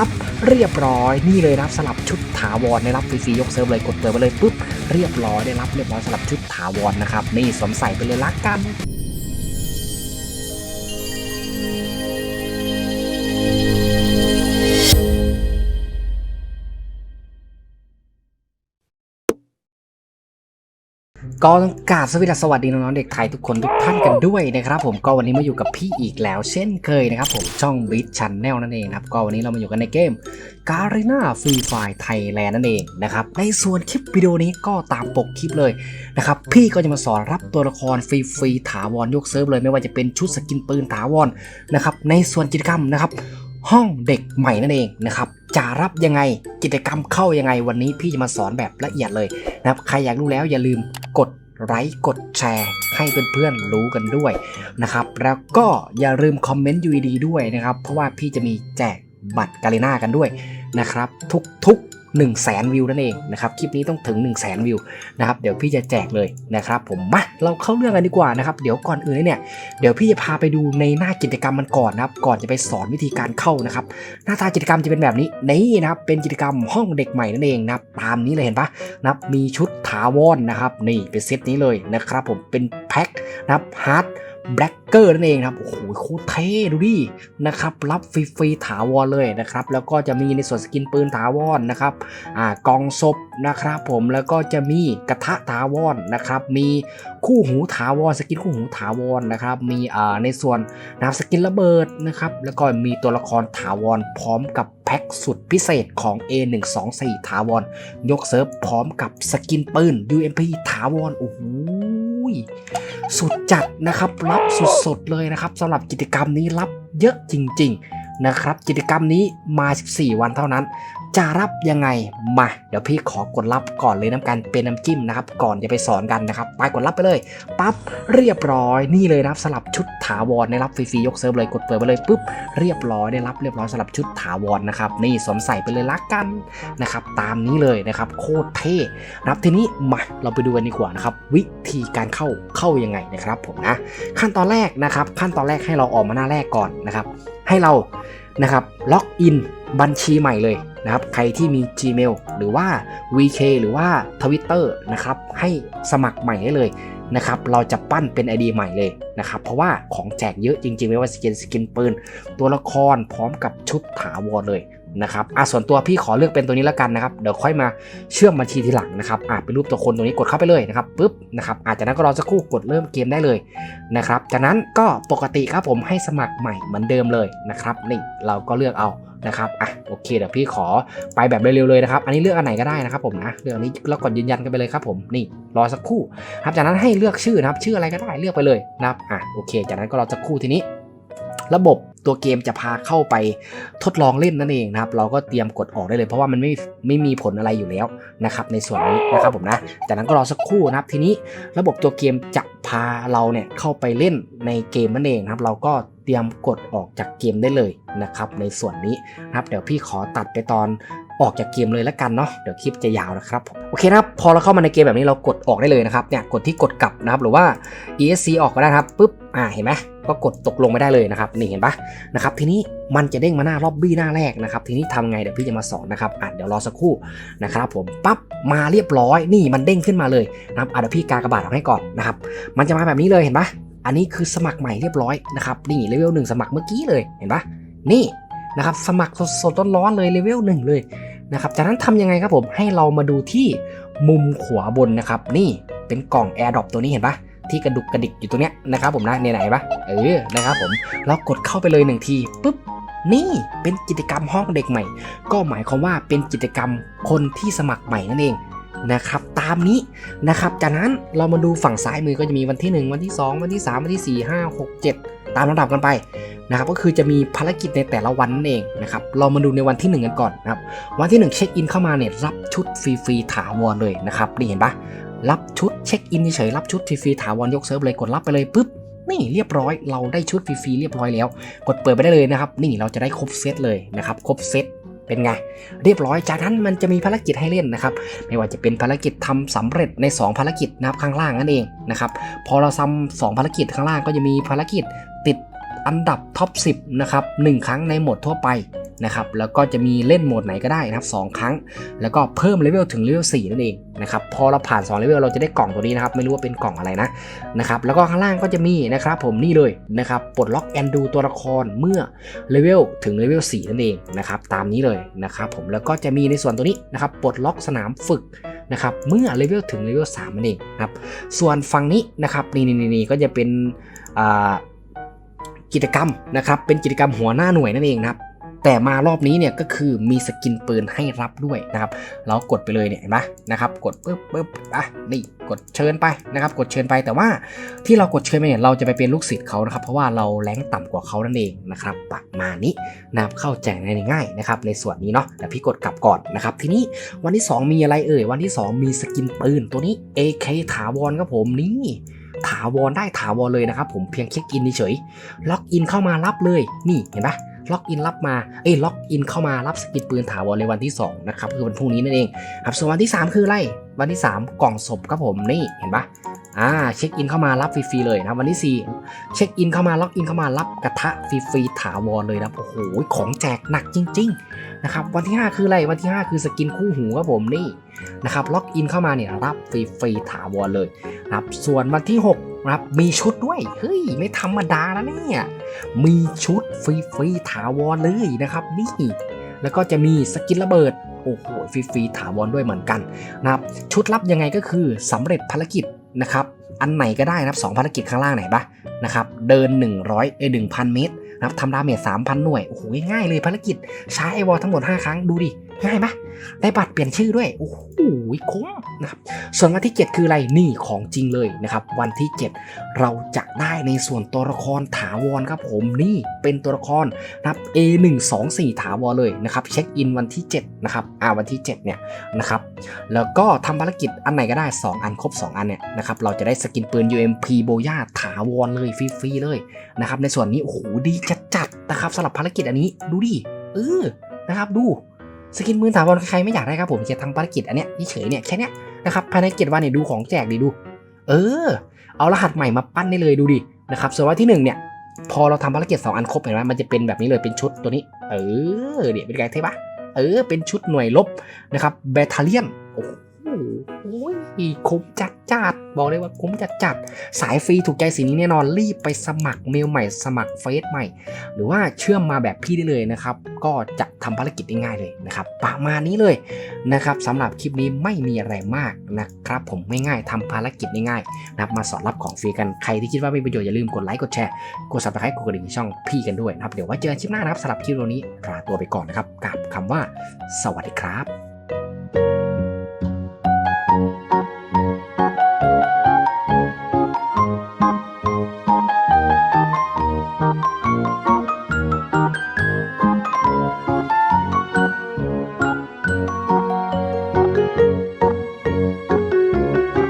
ปั๊บเรียบร้อย นี่เลยรับสลับชุดถาวรได้รับฟรีๆยกเซิร์ฟเลยกดเปิดไปเลยปุ๊บเรียบร้อยได้รับเรียบร้อยสลับชุดถาวรนะครับนี่สวมใส่ไปเลยละกัน ก็ต้องกราบสวัสดีสวัสดีน้องๆเด็กไทยทุกคนทุกท่านกันด้วยนะครับผมก็วันนี้มาอยู่กับพี่อีกแล้ว เช่นเคยนะครับผมช่องบิทชันแนลนั่นเองนะครับก็วันนี้เรามาอยู่กันในเกมการีนาฟรีไฟไทยแลนด์นั่นเองนะครับในส่วนคลิปวิดีโอนี้ก็ตามปกคลิปเลยนะครับพี่ก็จะมาสอนรับตัวละครฟรีๆถาวรยกเซิร์ฟเลย ไม่ว่าจะเป็นชุดสกินปืนถาวรนะครับในส่วนกิจกรรมนะครับ ห้องเด็กใหม่นั่นเองนะครับจะรับยังไงกิจกรรมเข้ายังไงวันนี้พี่จะมาสอนแบบละเอียดเลยนะครับใครอยากรู้แล้วอย่าลืมกดไลค์กดแชร์ ให้เพื่อนๆรู้กันด้วยนะครับแล้วก็อย่าลืมคอมเมนต์ยูดีด้วยนะครับเพราะว่าพี่จะมีแจกบัตรกาลิน่ากันด้วยนะครับทุกๆ 1 0 0 0 0แสนวิวนั่นเองนะครับคลิปนี้ต้องถึง 1 0 0 0 0แสนวิวนะครับเดี๋ยวพี่จะแจกเลยนะครับผมมาเราเข้าเรื่องกันดีกว่านะครับเดี๋ยวก่อนอื่นเลยเนี่ยเดี๋ยวพี่จะพาไปดูในหน้ากิจกรรมมันก่อนนะครับก่อนจะไปสอนวิธีการเข้านะครับหน้าตากิจกรรมจะเป็นแบบนี้นี่นะครับเป็นกิจกรรมห้องเด็กใหม่นั่นเองนะครับตามนี้เลยเห็นปะนะครับมีชุดถาวรนะครับนี่เป็นเซตนี้เลยนะครับผมเป็นแพ็คนะครับฮาร์ด แบล็กเกอร์นั่นเองครับ โอ้โหโคตรเท่ดูดินะครับ รับฟรีๆถาวรเลยนะครับ แล้วก็จะมีในส่วนสกินปืนถาวรนะครับ อ่ากองศพนะครับผมแล้วก็จะมีกระทะถาวรนะครับ มีคู่หูถาวรสกินคู่หูถาวรนะครับ มีอ่าในส่วนนะครับสกินระเบิดนะครับ แล้วก็มีตัวละครถาวรพร้อมกับแพ็คสุดพิเศษของ A124 ถาวรยกเซิร์ฟพร้อมกับสกินปืน UMP ถาวรโอ้โห สุดจัดนะครับรับสุดๆเลยนะครับสำหรับกิจกรรมนี้รับเยอะจริง ๆนะครับ กิจกรรมนี้มา 14 วันเท่านั้น จะรับยังไงมา เดี๋ยวพี่ขอกดรับก่อนเลยน้ำกันเป็นน้ำจิ้มนะครับ ก่อนจะไปสอนกันนะครับ ไปกดรับไปเลยปั๊บเรียบร้อยนี่เลยนะครับสลับชุดถาวรได้รับฟรีๆยกเซิร์ฟเลยกดเปิดไปเลยปุ๊บเรียบร้อยได้รับเรียบร้อยสลับชุดถาวรนะครับนี่สวมใส่ไปเลยละกันนะครับ ตามนี้เลยนะครับ โคตรเท่นะครับทีนี้มาเราไปดูกันดีกว่านะครับ วิธีการเข้าเข้ายังไงนะครับผมนะ ขั้นตอนแรกนะครับ ขั้นตอนแรกให้เราออกมาหน้าแรกก่อนนะครับ ให้เรา นะครับล็อกอินบัญชีใหม่เลยนะครับใครที่มี Gmail หรือว่า VK หรือว่า Twitter นะครับให้สมัครใหม่ได้เลยนะครับเราจะปั้นเป็น ID ใหม่เลยนะครับเพราะว่าของแจกเยอะจริงๆ ไม่ว่าสกินสกินปืน ตัวละครพร้อมกับชุดถาวรเลย นะครับอะส่วนตัวพี่ขอเลือกเป็นตัวนี้แล้วกันนะครับ เดี๋ยวค่อยมาเชื่อมบัญชีทีหลังนะครับอะเป็นรูปตัวคนตัวนี้กดเข้าไปเลยนะครับปุ๊บนะครับอาจจะนั้นก็รอสักครู่กดเริ่มเกมได้เลยนะครับ จากนั้นก็ปกติครับผมให้สมัครใหม่เหมือนเดิมเลยนะครับนี่เราก็เลือกเอานะครับอะโอเคเดี๋ยวพี่ขอไปแบบเร็วๆเลยนะครับ อันนี้เลือกอันไหนก็ได้นะครับผมนะเลือกอันนี้แล้วกดยืนยันกันไปเลยครับผมนี่รอสักครู่ครับจากนั้นให้เลือกชื่อนะครับชื่ออะไรก็ได้เลือกไปเลยนะครับอะโอเค จากนั้นก็รอสักครู่ทีนี้ ระบบ ตัวเกมจะพาเข้าไปทดลองเล่นนั่นเองนะครับ เราก็เตรียมกดออกได้เลย เพราะว่ามันไม่ไม่มีผลอะไรอยู่แล้วนะครับ ในส่วนนี้นะครับผมนะจากนั้นก็รอสักครู่นะครับ ทีนี้ระบบตัวเกมจะพาเราเนี่ยเข้าไปเล่นในเกมนั่นเองนะครับ เราก็เตรียมกดออกจากเกมได้เลยนะครับ ในส่วนนี้นะครับ เดี๋ยวพี่ขอตัดไปตอนออกจากเกมเลยแล้วกันเนาะเดี๋ยวคลิปจะยาวนะครับโอเคนะครับพอเราเข้ามาในเกมแบบนี้เรากดออกได้เลยนะครับเนี่ยกดที่กดกลับนะครับหรือว่า ESC ออกก็ได้นะครับปุ๊บอ่าเห็นไหม ก็กดตกลงไม่ได้เลยนะครับนี่เห็นปะนะครับทีนี้มันจะเด้งมาหน้าล็อบบี้หน้าแรกนะครับทีนี้ทำไงเดี๋ยวพี่จะมาสอนนะครับอะเดี๋ยวรอสักครู่นะครับผมปั๊บมาเรียบร้อยนี่มันเด้งขึ้นมาเลยนะครับอะเดี๋ยวพี่กากระบาดออกให้ก่อนนะครับมันจะมาแบบนี้เลยเห็นปะอันนี้คือสมัครใหม่เรียบร้อยนะครับนี่เลเวลหนึ่งสมัครเมื่อกี้เลยเห็นปะนี่นะครับสมัครสดๆร้อนๆเลยเลเวลหนึ่งเลยนะครับจากนั้นทำยังไงครับผมให้เรามาดูที่มุมขวาบนนะครับนี่เป็นกล่อง AirDrop ตัวนี้เห็นปะ ที่กระดุกกระดิกอยู่ตรงเนี้ยนะครับผมนะเนี่ยไหนปะเออนะครับผมเรากดเข้าไปเลยหนึ่งทีปุ๊บนี่เป็นกิจกรรมห้องเด็กใหม่ ก็หมายความว่าเป็นกิจกรรมคนที่สมัครใหม่นั่นเองนะครับตามนี้นะครับจากนั้นเรามาดูฝั่งซ้ายมือก็จะมีวันที่ 1 วันที่ 2 วันที่ 3 วันที่ 4 5 6 7 ตามลำดับกันไปนะครับก็คือจะมีภารกิจในแต่ละวันนั่นเองนะครับเรามาดูในวันที่ 1 กันก่อนนะครับวันที่ 1 เช็คอินเข้ามาเนี่ยรับชุดฟรีๆถาวรเลยนะครับนี่เห็นปะ รับชุดเช็คอินเฉยรับชุดฟรีๆถาวรยกเซิร์ฟเลยกดรับไปเลยปุ๊บนี่เรียบร้อยเราได้ชุดฟรีๆเรียบร้อยแล้ว กดเปิดไปได้เลยนะครับ นี่เราจะได้ครบเซตเลยนะครับครบเซตเป็นไง เรียบร้อยจากนั้นมันจะมีภารกิจให้เล่นนะครับ ไม่ว่าจะเป็นภารกิจทำสำเร็จใน 2 ภารกิจนะครับข้างล่างนั่นเองนะครับพอเราทำสองภารกิจข้างล่างก็จะมีภารกิจติดอันดับท็อป 10 นะครับ 1 ครั้งในหมดทั่วไป นะครับแล้วก็จะมีเล่นโหมดไหนก็ได้นะครับ2ครั้ง แล้วก็เพิ่มเลเวลถึงเลเวล4นั่นเองนะครับพอเราผ่าน2เลเวลเราจะได้กล่องตัวนี้นะครับไม่รู้ว่าเป็นกล่องอะไรนะนะครับแล้วก็ข้างล่างก็จะมีนะครับผมนี่เลยนะครับปลดล็อกแอนดูตัวละครเมื่อเลเวลถึงเลเวล4นั่นเองนะครับตามนี้เลยนะครับผมแล้วก็จะมีในส่วนตัวนี้นะครับปลดล็อกสนามฝึกนะครับเมื่อเลเวลถึงเลเวล3นั่นเองนะครับส่วนฝั่งนี้นะครับนี่นี่นี่ก็จะเป็นกิจกรรมนะครับเป็นกิจกรรมหัวหน้าหน่วยนั่นเองนะครับ แต่มารอบนี้เนี่ยก็คือมีสกินปืนให้รับด้วยนะครับเรากดไปเลยเนี่ยเห็นไหมนะครับกดปึ๊บปึ๊บอะนี่กดเชิญไปนะครับกดเชิญไปแต่ว่าที่เรากดเชิญไปเนี่ยเราจะไปเป็นลูกศิษย์เขานะครับเพราะว่าเราแรงต่ำกว่าเขานั่นเองนะครับประมาณนี้นะครับเข้าใจง่ายๆนะครับในส่วนนี้เนาะแต่พี่กดกลับก่อนนะครับทีนี้วันที่ 2 มีอะไรเอ่ยวันที่ 2 มีสกินปืนตัวนี้ AK ถาวรครับผมนี่ถาวรได้ถาวรเลยนะครับผมเพียงเช็คอินเฉยล็อกอินเข้ามารับเลยนี่เห็นปะ ล็อกอินรับมาเอ้ยล็อกอินเข้ามารับสกินปืนถาวรในวันที่2นะครับคือวันพรุ่งนี้นั่นเองครับส่วนวันที่ 3 คืออะไรวันที่ 3 กล่องศพครับผมนี่เห็นปะอ่าเช็คอินเข้ามารับฟรีๆเลยนะวันที่4เช็คอินเข้ามาล็อกอินเข้ามารับกระทะฟรีๆถาวรเลยนะโอ้โหของแจกหนักจริง ๆนะครับวันที่ 5 คืออะไรวันที่ 5 คือสกินคู่หูครับผมนี่นะครับล็อกอินเข้ามาเนี่ยรับฟรีๆถาวรเลยนะครับส่วนวันที่ 6 ครับมีชุดด้วยเฮ้ยไม่ธรรมดานะเนี่ยมีชุดฟรีๆถาวรเลยนะครับ นี่แล้วก็จะมีสกินระเบิดโอ้โหฟรีๆถาวรด้วยเหมือนกันนะครับชุดลับยังไงก็คือสำเร็จภารกิจนะครับอันไหนก็ได้นะครับสองภารกิจข้างล่างไหนปะนะครับเดิน 100เอ้ย1,000 เมตรนะครับทำดาเมจ3,000 หน่วยโอ้โหง่ายเลยภารกิจใช้ไอวอลทั้งหมด 5 ครั้งดูดิ ง่ายปะได้บัตรเปลี่ยนชื่อด้วย โอ้โหคุ้มนะครับ ส่วนวันที่ 7 คืออะไร นี่ของจริงเลยนะครับ วันที่ 7 เราจะได้ในส่วนตัวละครถาวรครับผม นี่เป็นตัวละครนะครับ A124 ถาวรเลยนะครับ เช็คอินวันที่ 7 นะครับ อ่า วันที่ 7 เนี่ยนะครับ แล้วก็ทำภารกิจอันไหนก็ได้ 2 อันครบ 2 อันเนี่ยนะครับ เราจะได้สกินปืน UMP โบย่าถาวรเลยฟรีๆเลยนะครับ ในส่วนนี้ โอ้โห ดีจัดๆนะครับสำหรับภารกิจอันนี้ ดูดิ เออ นะครับ ดู สกินมือถาวรใครไม่อยากได้ครับผมจะทำภารกิจอันเนี้ยเฉยเนี่ยแค่เนี้ยนะครับภายในเจ็ดวันเนี่ยดูของแจกดีดู เออ เอารหัสใหม่มาปั้นได้เลยดูดินะครับส่วนว่าที่หนึ่งเนี่ยพอเราทำภารกิจสองอันครบเห็นไหมมันจะเป็นแบบนี้เลยเป็นชุดตัวนี้ เออเดี๋ยวเป็นไงเท่ปะเออเป็นชุดหน่วยลบนะครับแบทเทเลียนโอ้ โหคุ้มจัดจัดบอกเลยว่าคุ้มจัดจัดสายฟรีถูกใจสีนี้แน่นอนรีบไปสมัครเมลใหม่สมัครเฟซใหม่ หรือว่าเชื่อมมาแบบพี่ได้เลยนะครับ ก็จะทำภารกิจได้ง่ายเลยนะครับ ประมาณนี้เลยนะครับสำหรับคลิปนี้ไม่มีอะไรมากนะครับผมง่ายๆทำภารกิจง่ายๆนะครับมาสอนรับของฟรีกันใครที่คิดว่ามีประโยชน์อย่าลืมกดไลค์กดแชร์กด subscribe กดกระดิ่งช่องพี่กันด้วยนะครับเดี๋ยวไว้เจอกันคลิปหน้านะครับสำหรับคลิปนี้ลาตัวไปก่อนนะครับกับคำว่า สวัสดีครับ